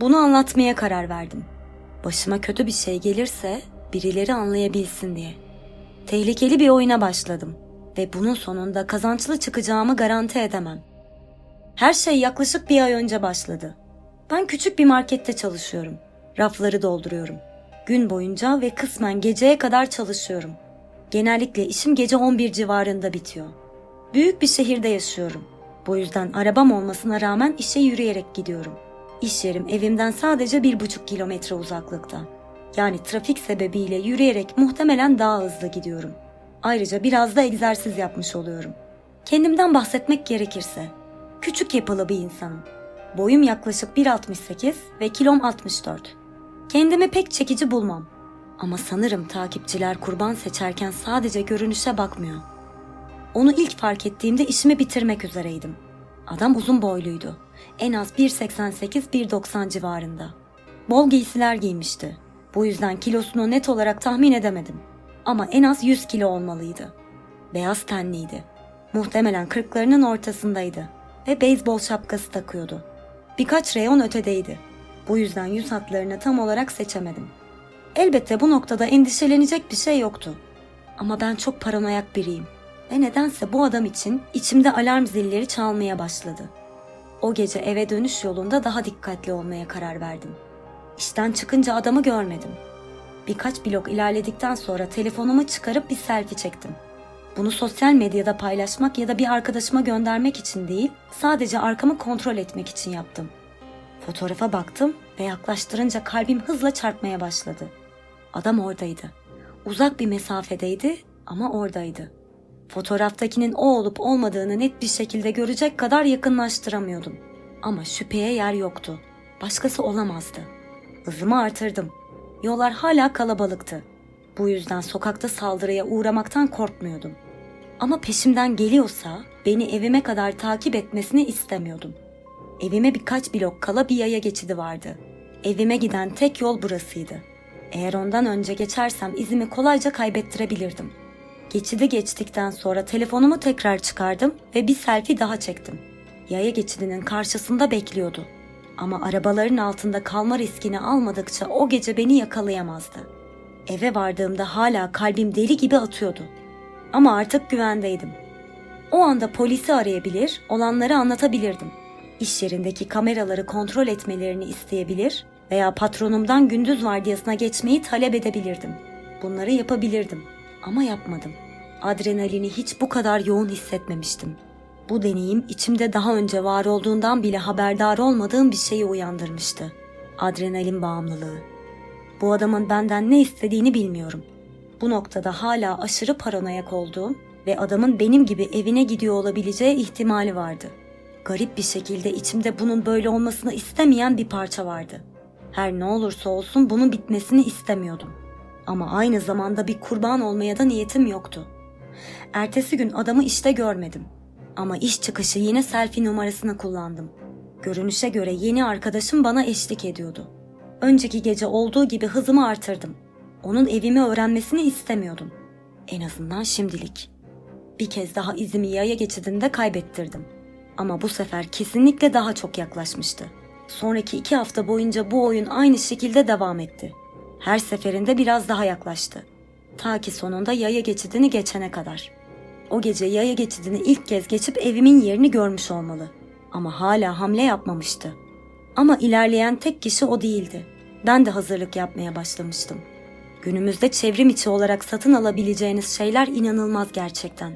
Bunu anlatmaya karar verdim. Başıma kötü bir şey gelirse birileri anlayabilsin diye. Tehlikeli bir oyuna başladım ve bunun sonunda kazançlı çıkacağımı garanti edemem. Her şey yaklaşık bir ay önce başladı. Ben küçük bir markette çalışıyorum. Rafları dolduruyorum. Gün boyunca ve kısmen geceye kadar çalışıyorum. Genellikle işim gece 11 civarında bitiyor. Büyük bir şehirde yaşıyorum. Bu yüzden arabam olmasına rağmen işe yürüyerek gidiyorum. İş yerim evimden sadece bir buçuk kilometre uzaklıkta. Yani trafik sebebiyle yürüyerek muhtemelen daha hızlı gidiyorum. Ayrıca biraz da egzersiz yapmış oluyorum. Kendimden bahsetmek gerekirse, küçük yapılı bir insanım. Boyum yaklaşık 1.68 ve kilom 64. Kendimi pek çekici bulmam. Ama sanırım takipçiler kurban seçerken sadece görünüşe bakmıyor. Onu ilk fark ettiğimde işimi bitirmek üzereydim. Adam uzun boyluydu. En az 1.88-1.90 civarında. Bol giysiler giymişti. Bu yüzden kilosunu net olarak tahmin edemedim. Ama en az 100 kilo olmalıydı. Beyaz tenliydi. Muhtemelen kırklarının ortasındaydı ve beyzbol şapkası takıyordu. Birkaç reyon ötedeydi. Bu yüzden yüz hatlarını tam olarak seçemedim. Elbette bu noktada endişelenecek bir şey yoktu. Ama ben çok paranoyak biriyim ve nedense bu adam için içimde alarm zilleri çalmaya başladı. O gece eve dönüş yolunda daha dikkatli olmaya karar verdim. İşten çıkınca adamı görmedim. Birkaç blok ilerledikten sonra telefonumu çıkarıp bir selfie çektim. Bunu sosyal medyada paylaşmak ya da bir arkadaşıma göndermek için değil, sadece arkamı kontrol etmek için yaptım. Fotoğrafa baktım ve yaklaştırınca kalbim hızla çarpmaya başladı. Adam oradaydı. Uzak bir mesafedeydi ama oradaydı. Fotoğraftakinin o olup olmadığını net bir şekilde görecek kadar yakınlaştıramıyordum. Ama şüpheye yer yoktu. Başkası olamazdı. Hızımı artırdım. Yollar hala kalabalıktı. Bu yüzden sokakta saldırıya uğramaktan korkmuyordum. Ama peşimden geliyorsa beni evime kadar takip etmesini istemiyordum. Evime birkaç blok kala bir yaya geçidi vardı. Evime giden tek yol burasıydı. Eğer ondan önce geçersem izimi kolayca kaybettirebilirdim. Geçidi geçtikten sonra telefonumu tekrar çıkardım ve bir selfie daha çektim. Yaya geçidinin karşısında bekliyordu. Ama arabaların altında kalma riskini almadıkça o gece beni yakalayamazdı. Eve vardığımda hala kalbim deli gibi atıyordu. Ama artık güvendeydim. O anda polisi arayabilir, olanları anlatabilirdim. İş yerindeki kameraları kontrol etmelerini isteyebilir veya patronumdan gündüz vardiyasına geçmeyi talep edebilirdim. Bunları yapabilirdim ama yapmadım. Adrenalini hiç bu kadar yoğun hissetmemiştim. Bu deneyim içimde daha önce var olduğundan bile haberdar olmadığım bir şeyi uyandırmıştı. Adrenalin bağımlılığı. Bu adamın benden ne istediğini bilmiyorum. Bu noktada hala aşırı paranoyak olduğum ve adamın benim gibi evine gidiyor olabileceği ihtimali vardı. Garip bir şekilde içimde bunun böyle olmasını istemeyen bir parça vardı. Her ne olursa olsun bunun bitmesini istemiyordum. Ama aynı zamanda bir kurban olmaya da niyetim yoktu. Ertesi gün adamı işte görmedim. Ama iş çıkışı yine selfie numarasını kullandım. Görünüşe göre yeni arkadaşım bana eşlik ediyordu. Önceki gece olduğu gibi hızımı artırdım. Onun evimi öğrenmesini istemiyordum. En azından şimdilik. Bir kez daha izimi yaya geçidinde kaybettirdim. Ama bu sefer kesinlikle daha çok yaklaşmıştı. Sonraki iki hafta boyunca bu oyun aynı şekilde devam etti. Her seferinde biraz daha yaklaştı. Ta ki sonunda yaya geçidini geçene kadar. O gece yaya geçidini ilk kez geçip evimin yerini görmüş olmalı. Ama hala hamle yapmamıştı. Ama ilerleyen tek kişi o değildi. Ben de hazırlık yapmaya başlamıştım. Günümüzde çevrim içi olarak satın alabileceğiniz şeyler inanılmaz gerçekten.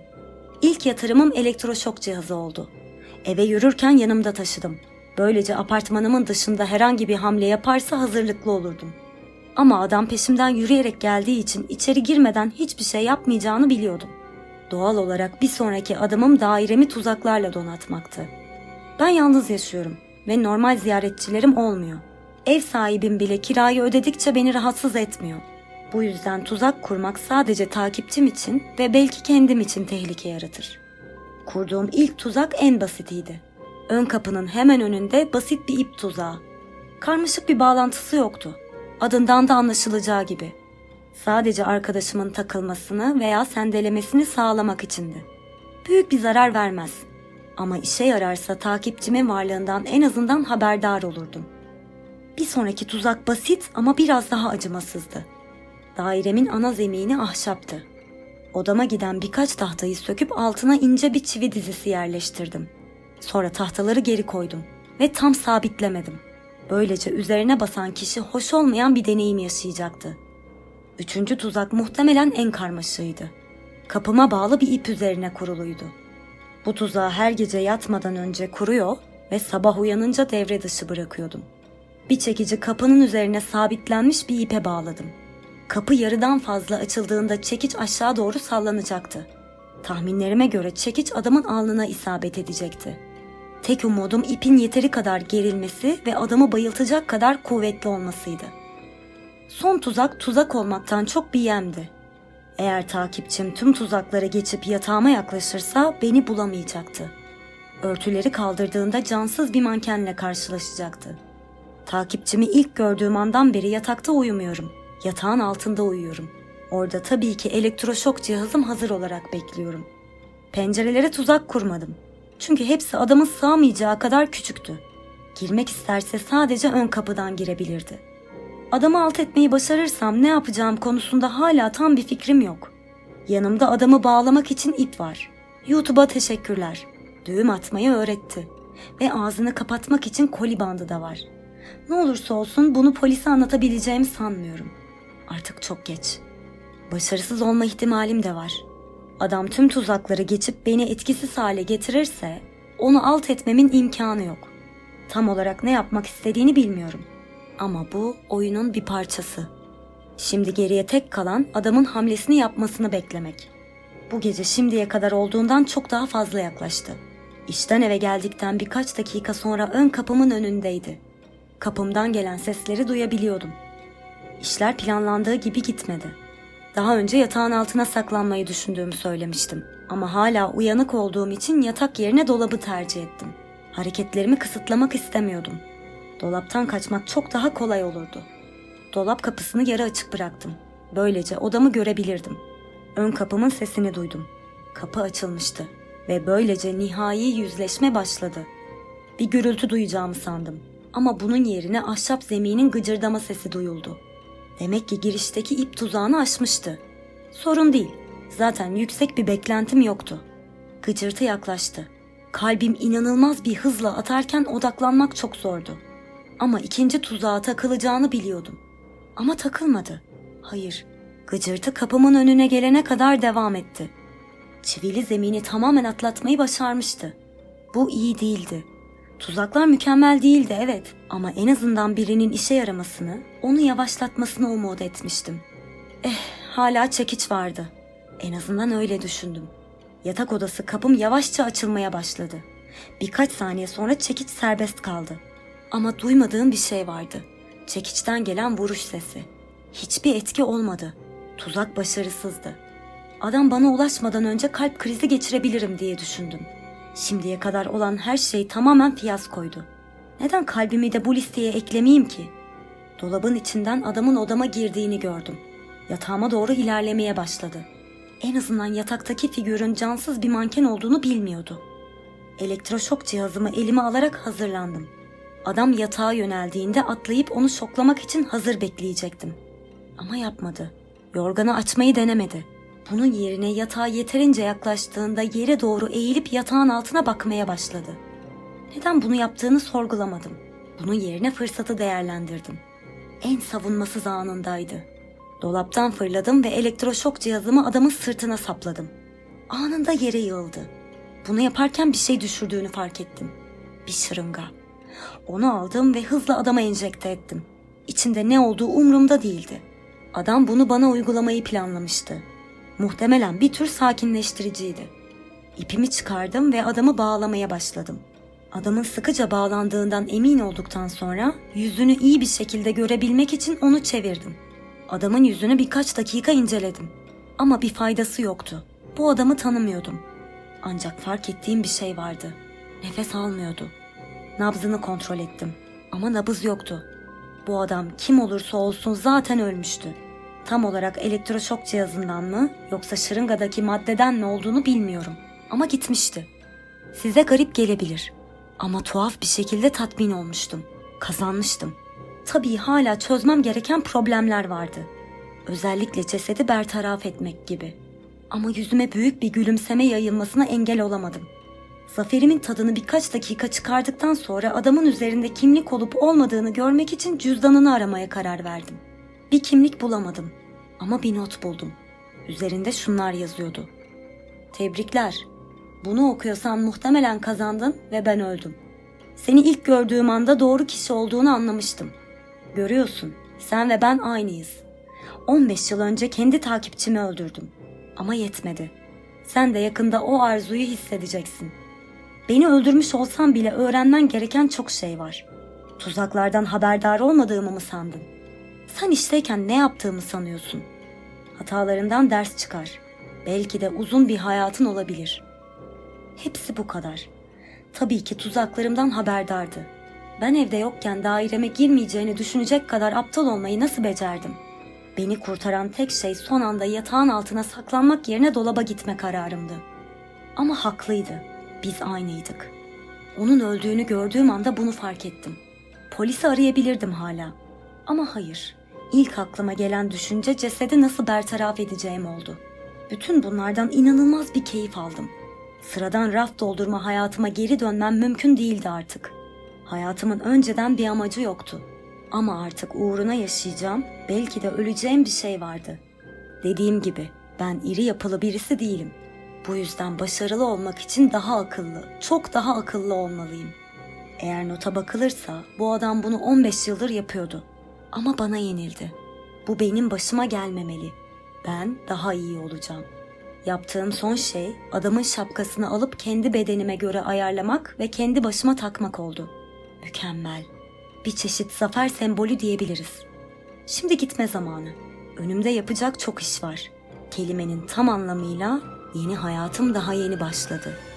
İlk yatırımım elektroşok cihazı oldu. Eve yürürken yanımda taşıdım. Böylece apartmanımın dışında herhangi bir hamle yaparsa hazırlıklı olurdum. Ama adam peşimden yürüyerek geldiği için içeri girmeden hiçbir şey yapmayacağını biliyordum. Doğal olarak bir sonraki adımım dairemi tuzaklarla donatmaktı. Ben yalnız yaşıyorum ve normal ziyaretçilerim olmuyor. Ev sahibim bile kirayı ödedikçe beni rahatsız etmiyor. Bu yüzden tuzak kurmak sadece takipçim için ve belki kendim için tehlike yaratır. Kurduğum ilk tuzak en basitiydi. Ön kapının hemen önünde basit bir ip tuzağı. Karmaşık bir bağlantısı yoktu. Adından da anlaşılacağı gibi. Sadece arkadaşımın takılmasını veya sendelemesini sağlamak içindi. Büyük bir zarar vermez. Ama işe yararsa takipçimin varlığından en azından haberdar olurdum. Bir sonraki tuzak basit ama biraz daha acımasızdı. Dairemin ana zemini ahşaptı. Odama giden birkaç tahtayı söküp altına ince bir çivi dizisi yerleştirdim. Sonra tahtaları geri koydum ve tam sabitlemedim. Böylece üzerine basan kişi hoş olmayan bir deneyim yaşayacaktı. Üçüncü tuzak muhtemelen en karmaşığıydı. Kapıma bağlı bir ip üzerine kuruluydu. Bu tuzağı her gece yatmadan önce kuruyor ve sabah uyanınca devre dışı bırakıyordum. Bir çekici kapının üzerine sabitlenmiş bir ipe bağladım. Kapı yarıdan fazla açıldığında çekiç aşağı doğru sallanacaktı. Tahminlerime göre çekiç adamın alnına isabet edecekti. Tek umudum ipin yeteri kadar gerilmesi ve adamı bayıltacak kadar kuvvetli olmasıydı. Son tuzak tuzak olmaktan çok bir yemdi. Eğer takipçim tüm tuzaklara geçip yatağıma yaklaşırsa beni bulamayacaktı. Örtüleri kaldırdığında cansız bir mankenle karşılaşacaktı. Takipçimi ilk gördüğüm andan beri yatakta uyumuyorum. Yatağın altında uyuyorum. Orada tabii ki elektroşok cihazım hazır olarak bekliyorum. Pencerelere tuzak kurmadım. Çünkü hepsi adamın sığamayacağı kadar küçüktü. Girmek isterse sadece ön kapıdan girebilirdi. Adamı alt etmeyi başarırsam ne yapacağım konusunda hala tam bir fikrim yok. Yanımda adamı bağlamak için ip var. YouTube'a teşekkürler. Düğüm atmayı öğretti. Ve ağzını kapatmak için koli bandı da var. Ne olursa olsun bunu polise anlatabileceğimi sanmıyorum. Artık çok geç. Başarısız olma ihtimalim de var. Adam tüm tuzakları geçip beni etkisiz hale getirirse onu alt etmemin imkanı yok. Tam olarak ne yapmak istediğini bilmiyorum. Ama bu oyunun bir parçası. Şimdi geriye tek kalan adamın hamlesini yapmasını beklemek. Bu gece şimdiye kadar olduğundan çok daha fazla yaklaştı. İşten eve geldikten birkaç dakika sonra ön kapımın önündeydi. Kapımdan gelen sesleri duyabiliyordum. İşler planlandığı gibi gitmedi. Daha önce yatağın altına saklanmayı düşündüğümü söylemiştim. Ama hala uyanık olduğum için yatak yerine dolabı tercih ettim. Hareketlerimi kısıtlamak istemiyordum. Dolaptan kaçmak çok daha kolay olurdu. Dolap kapısını yarı açık bıraktım. Böylece odamı görebilirdim. Ön kapımın sesini duydum. Kapı açılmıştı ve böylece nihai yüzleşme başladı. Bir gürültü duyacağımı sandım. Ama bunun yerine ahşap zeminin gıcırdama sesi duyuldu. Demek ki girişteki ip tuzağını aşmıştı. Sorun değil. Zaten yüksek bir beklentim yoktu. Gıcırtı yaklaştı. Kalbim inanılmaz bir hızla atarken odaklanmak çok zordu. Ama ikinci tuzağa takılacağını biliyordum. Ama takılmadı. Hayır. Gıcırtı kapımın önüne gelene kadar devam etti. Çivili zemini tamamen atlatmayı başarmıştı. Bu iyi değildi. Tuzaklar mükemmel değildi evet ama en azından birinin işe yaramasını, onu yavaşlatmasını umut etmiştim. Eh, hala çekiç vardı. En azından öyle düşündüm. Yatak odası kapım yavaşça açılmaya başladı. Birkaç saniye sonra çekiç serbest kaldı. Ama duymadığım bir şey vardı. Çekiçten gelen vuruş sesi. Hiçbir etki olmadı. Tuzak başarısızdı. Adam bana ulaşmadan önce kalp krizi geçirebilirim diye düşündüm. Şimdiye kadar olan her şey tamamen fiyaskoydu. Neden kalbimi de bu listeye eklemeyeyim ki? Dolabın içinden adamın odama girdiğini gördüm. Yatağıma doğru ilerlemeye başladı. En azından yataktaki figürün cansız bir manken olduğunu bilmiyordu. Elektroşok cihazımı elime alarak hazırlandım. Adam yatağa yöneldiğinde atlayıp onu şoklamak için hazır bekleyecektim. Ama yapmadı. Yorganı açmayı denemedi. Bunun yerine yatağa yeterince yaklaştığında yere doğru eğilip yatağın altına bakmaya başladı. Neden bunu yaptığını sorgulamadım. Bunun yerine fırsatı değerlendirdim. En savunmasız anındaydı. Dolaptan fırladım ve elektroşok cihazımı adamın sırtına sapladım. Anında yere yığıldı. Bunu yaparken bir şey düşürdüğünü fark ettim. Bir şırınga. Onu aldım ve hızla adama enjekte ettim. İçinde ne olduğu umurumda değildi. Adam bunu bana uygulamayı planlamıştı. Muhtemelen bir tür sakinleştiriciydi. İpimi çıkardım ve adamı bağlamaya başladım. Adamın sıkıca bağlandığından emin olduktan sonra yüzünü iyi bir şekilde görebilmek için onu çevirdim. Adamın yüzünü birkaç dakika inceledim. Ama bir faydası yoktu. Bu adamı tanımıyordum. Ancak fark ettiğim bir şey vardı. Nefes almıyordu. Nabzını kontrol ettim. Ama nabız yoktu. Bu adam kim olursa olsun zaten ölmüştü. Tam olarak elektroşok cihazından mı yoksa şırıngadaki maddeden mi olduğunu bilmiyorum. Ama gitmişti. Size garip gelebilir. Ama tuhaf bir şekilde tatmin olmuştum. Kazanmıştım. Tabii hala çözmem gereken problemler vardı. Özellikle cesedi bertaraf etmek gibi. Ama yüzüme büyük bir gülümseme yayılmasına engel olamadım. Zaferimin tadını birkaç dakika çıkardıktan sonra adamın üzerinde kimlik olup olmadığını görmek için cüzdanını aramaya karar verdim. Bir kimlik bulamadım ama bir not buldum. Üzerinde şunlar yazıyordu. Tebrikler. Bunu okuyorsan muhtemelen kazandın ve ben öldüm. Seni ilk gördüğüm anda doğru kişi olduğunu anlamıştım. Görüyorsun, sen ve ben aynıyız. 15 yıl önce kendi takipçimi öldürdüm. Ama yetmedi. Sen de yakında o arzuyu hissedeceksin. Beni öldürmüş olsan bile öğrenmen gereken çok şey var. Tuzaklardan haberdar olmadığımı mı sandın? Sen işteyken ne yaptığımı sanıyorsun? Hatalarından ders çıkar. Belki de uzun bir hayatın olabilir. Hepsi bu kadar. Tabii ki tuzaklarımdan haberdardı. Ben evde yokken daireme girmeyeceğini düşünecek kadar aptal olmayı nasıl becerdim? Beni kurtaran tek şey son anda yatağın altına saklanmak yerine dolaba gitme kararımdı. Ama haklıydı. Biz aynıydık. Onun öldüğünü gördüğüm anda bunu fark ettim. Polisi arayabilirdim hala. Ama hayır. İlk aklıma gelen düşünce cesedi nasıl bertaraf edeceğim oldu. Bütün bunlardan inanılmaz bir keyif aldım. Sıradan raf doldurma hayatıma geri dönmem mümkün değildi artık. Hayatımın önceden bir amacı yoktu. Ama artık uğruna yaşayacağım, belki de öleceğim bir şey vardı. Dediğim gibi ben iri yapılı birisi değilim. Bu yüzden başarılı olmak için daha akıllı, çok daha akıllı olmalıyım. Eğer nota bakılırsa bu adam bunu 15 yıldır yapıyordu. Ama bana yenildi. Bu benim başıma gelmemeli. Ben daha iyi olacağım. Yaptığım son şey adamın şapkasını alıp kendi bedenime göre ayarlamak ve kendi başıma takmak oldu. Mükemmel. Bir çeşit zafer sembolü diyebiliriz. Şimdi gitme zamanı. Önümde yapacak çok iş var. Kelimenin tam anlamıyla yeni hayatım daha yeni başladı.''